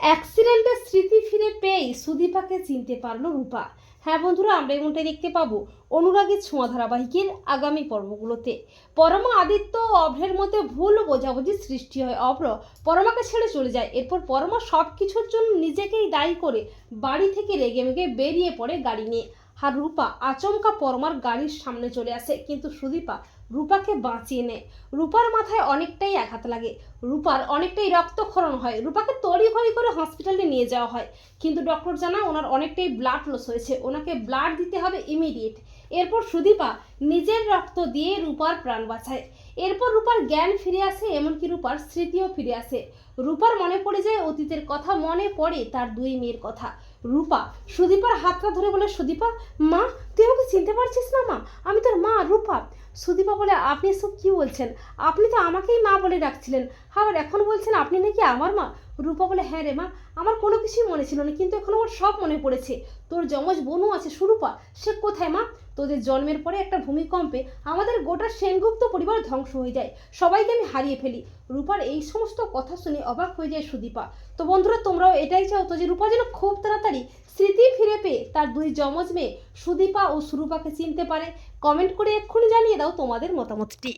অ্যাক্সিডেন্টের স্মৃতি ফিরে পেয়েই সুদীপাকে চিনতে পারল রূপা। হ্যাঁ বন্ধুরা, আমরা এমনটাই দেখতে পাবো অনুরাগের ছোঁয়া ধারাবাহিকের আগামী পর্বগুলোতে। পরমা, আদিত্য অভ্রের মধ্যে ভুল বোঝাবুঝি সৃষ্টি হয় অভ্র। পরমাকে ছেড়ে চলে যায়। এরপর পরমা সব কিছুর জন্য নিজেকেই দায়ী করে বাড়ি থেকে রেগে মেগে বেরিয়ে পড়ে গাড়ি নিয়ে। আর রূপা আচমকা পরমার গাড়ির সামনে চলে আসে, কিন্তু সুদীপা রূপাকে বাঁচিয়ে নেয়। রূপার মাথায় অনেকটাই আঘাত লাগে। রূপার অনেকটাই রক্তক্ষরণ হয়। রূপাকে তড়িঘড়ি করে হসপিটালে নিয়ে যাওয়া হয়। কিন্তু ডক্টর জানা ওনার অনেকটাই ব্লাড লস হয়েছে। ওনাকে ব্লাড দিতে হবে ইমিডিয়েট এরপর সুদীপা নিজের রক্ত দিয়ে রূপার প্রাণ বাঁচায়। এরপর রূপার জ্ঞান ফিরে আসে, এমনকি রূপার স্মৃতিও ফিরে আসে। রূপার মনে পড়ে যায় অতীতের কথা, মনে পড়ে তার দুই মেয়ের কথা। রূপা, সুদীপার হাতটা ধরে বলে, সুদীপা, মা, তুই আমাকে চিনতে পারছিস না, মা? আমি তোর মা, রূপা। সুদীপা বলে, আপনি এসব কী বলছেন? আপনি তো আমাকেই মা বলে ডাকছিলেন। আবার এখন বলছেন, আপনি নাকি আমার মা? রূপা বলে হ্যাঁ রে মা, আমার কোনো কিছুই মনে ছিল না, কিন্তু এখন আমার সব মনে পড়েছে। তোর যমজ বোনও আছে সুরূপা, সে কোথায় মা? তোদের জন্মের পরে একটা ভূমিকম্পে আমাদের গোটা সেনগুপ্ত পরিবার ধ্বংস হয়ে যায়। সবাইকে আমি হারিয়ে ফেলি। রূপার এই সমস্ত কথা শুনে অবাক হয়ে যায় সুদীপা। তো বন্ধুরা, তোমরাও এটাই চাও তো যে রূপা যেন খুব তাড়াতাড়ি স্মৃতি ফিরে পেয়ে তার দুই যমজ মেয়ে সুদীপা ও সুরূপাকে চিনতে পারে? কমেন্ট করে এক্ষুনি জানিয়ে দাও তোমাদের মতামতটি।